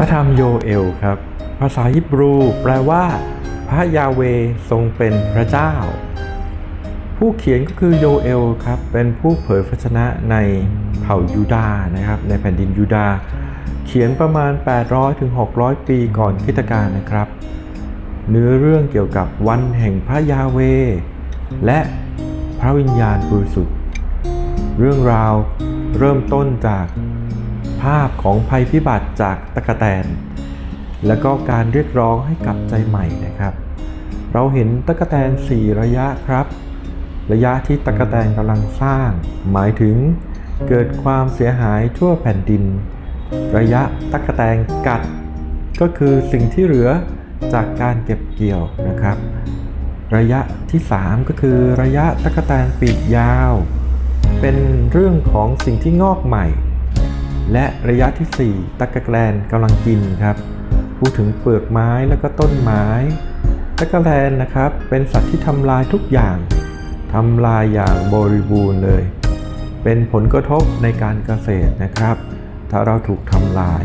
ระธรรมโยเอลครับ ภาษาฮิบรู แปลว่า พระยาเวทรงเป็นพระเจ้า ผู้เขียนก็คือโยเอลครับ เป็นผู้เผยพระชนะในเผ่ายูดาห์นะครับ ในแผ่นดินยูดาห์เขียนประมาณ 800ถึง600 ปีก่อนคริสตกาลนะครับ เนื้อเรื่องเกี่ยวกับวันแห่งพระยาเว และพระวิญญาณบริสุทธิ์ เรื่องราวเริ่มต้นจาก ภาพของภัยพิบัติจากตะกะแตน แล้วก็การเรียกร้องให้กลับใจใหม่นะครับ เราเห็นตะกะแตน 4 ระยะครับ ระยะที่ตะกะแตนกำลังสร้าง หมายถึงเกิดความเสียหายทั่วแผ่นดิน ระยะตะกะแตนกัด ก็คือสิ่งที่เหลือจากการเก็บเกี่ยวนะครับ ระยะที่ 3 ก็คือระยะตะกะแตนปีกยาว เป็นเรื่องของสิ่งที่งอกใหม่ และระยะที่ 4 ตะกะแตนกำลังกินครับ พูดถึงเปลือกไม้แล้วก็ต้นไม้ ตะกะแตนนะครับ เป็นสัตว์ที่ทำลายทุกอย่างทำลายอย่างบริบูรณ์เลย เป็นผลกระทบในการเกษตรนะครับ ถ้าเราถูกทำลาย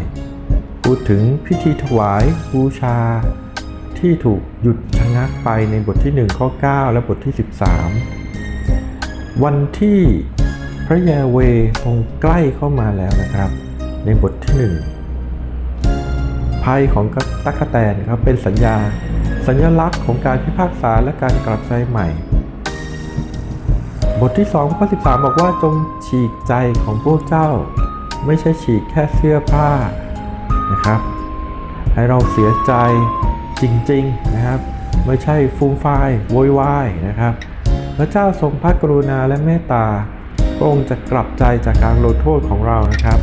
พูดถึงพิธีถวายบูชา ที่ถูกหยุดชะงักไปในบทที่ 1 ข้อ 9 และบทที่ 13 วันที่ พระยาเวทรงใกล้เข้ามาแล้วนะครับ ในบทที่1ภัยของตั๊กแตนครับเป็นสัญญา สัญลักษณ์ของการพิพากษาและการกลับใจใหม่ บทที่2ข้อ13 บอกว่าจงฉีกใจของพวกเจ้า ไม่ใช่ฉีกแค่เสื้อผ้านะครับ ให้เราเสียใจจริงๆนะครับ ไม่ใช่ฟูมฟายโวยวายนะครับ พระเจ้าทรงพระกรุณาและเมตตา พระองค์จะกลับใจจากการลงโทษของเรานะครับ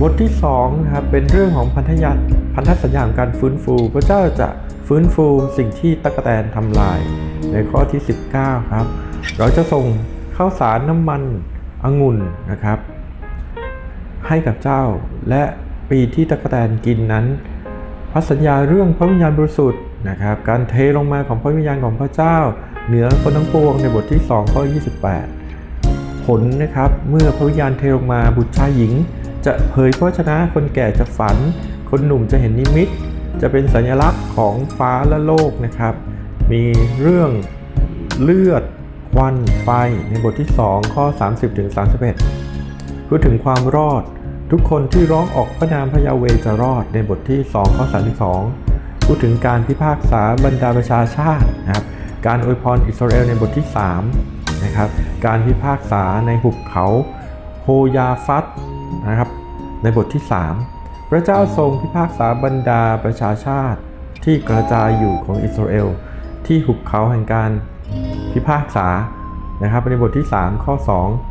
บทที่2นะครับเป็นเรื่องของพันธยัตพันธสัญญาของการฟื้นฟู พระเจ้าจะฟื้นฟูสิ่งที่ตะกแตนทำลาย ในข้อที่ 19 ครับ เราจะส่งข้าวสารน้ำมันองุ่นนะครับ ให้กับเจ้าและปีที่ตะกแตนกินนั้นพระสัญญาเรื่องพระวิญญาณบริสุทธิ์นะครับ การเทลงมาของพระวิญญาณของพระเจ้า เหนือคนทั้งปวงในบทที่ 2 ข้อ 28 ผลนะครับเมื่อพระวิญญาณเทลงมาบุตรชายหญิง จะเผยพระวจนะคนแก่จะฝัน คนหนุ่มจะเห็นนิมิต จะเป็นสัญลักษณ์ของฟ้าและโลกนะครับ มีเรื่องเลือดควันไฟในบทที่ 2 ข้อ 30ถึง31พูดถึงความรอด ทุกคนที่ร้องออกพระนามพระยาเวจะรอดในบทที่ 2 ข้อ 32 พูดถึงการพิพากษาบรรดาประชาชาตินะครับการอวยพรอิสราเอลในบทที่ 3 นะครับ การพิพากษาในหุบเขาโฮยาฟัตนะครับ ในบทที่ 3 พระเจ้าทรงพิพากษาบรรดาประชาชาติที่กระจายอยู่ของอิสราเอลที่หุบเขาแห่งการพิพากษานะครับในบทที่ 3 ข้อ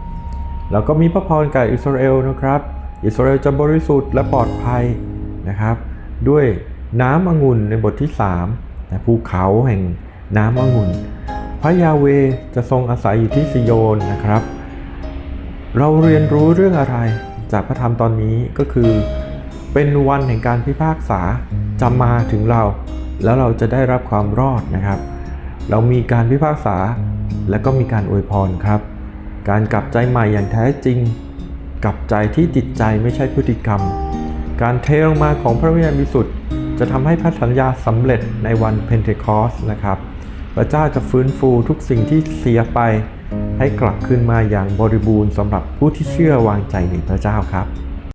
2 แล้วก็มีพระพรแก่อิสราเอลนะครับ อิสราเอลจะบริสุทธิ์และปลอดภัยนะครับ ด้วยน้ำองุ่นในบทที่3นะภูเขาแห่งน้ำองุ่น พระยาเวจะทรงอาศัยอยู่ที่ซิโยนนะครับ เราเรียนรู้เรื่องอะไรจากพระธรรมตอนนี้ก็คือ เป็นวันแห่งการพิพากษาจะมาถึงเรา แล้วเราจะได้รับความรอดนะครับ เรามีการพิพากษาและก็มีการอวยพรครับ การกลับใจใหม่อย่างแท้จริง กลับใจที่จิตใจไม่ใช่พฤติกรรม การเทลงมาของพระวิญญาณบริสุทธิ์จะทำให้พระสัญญาสำเร็จในวันเพนเทคอสนะครับ พระเจ้าจะฟื้นฟูทุกสิ่งที่เสียไป ให้กลับคืนมาอย่างบริบูรณ์สำหรับผู้ที่เชื่อวางใจในพระเจ้าครับ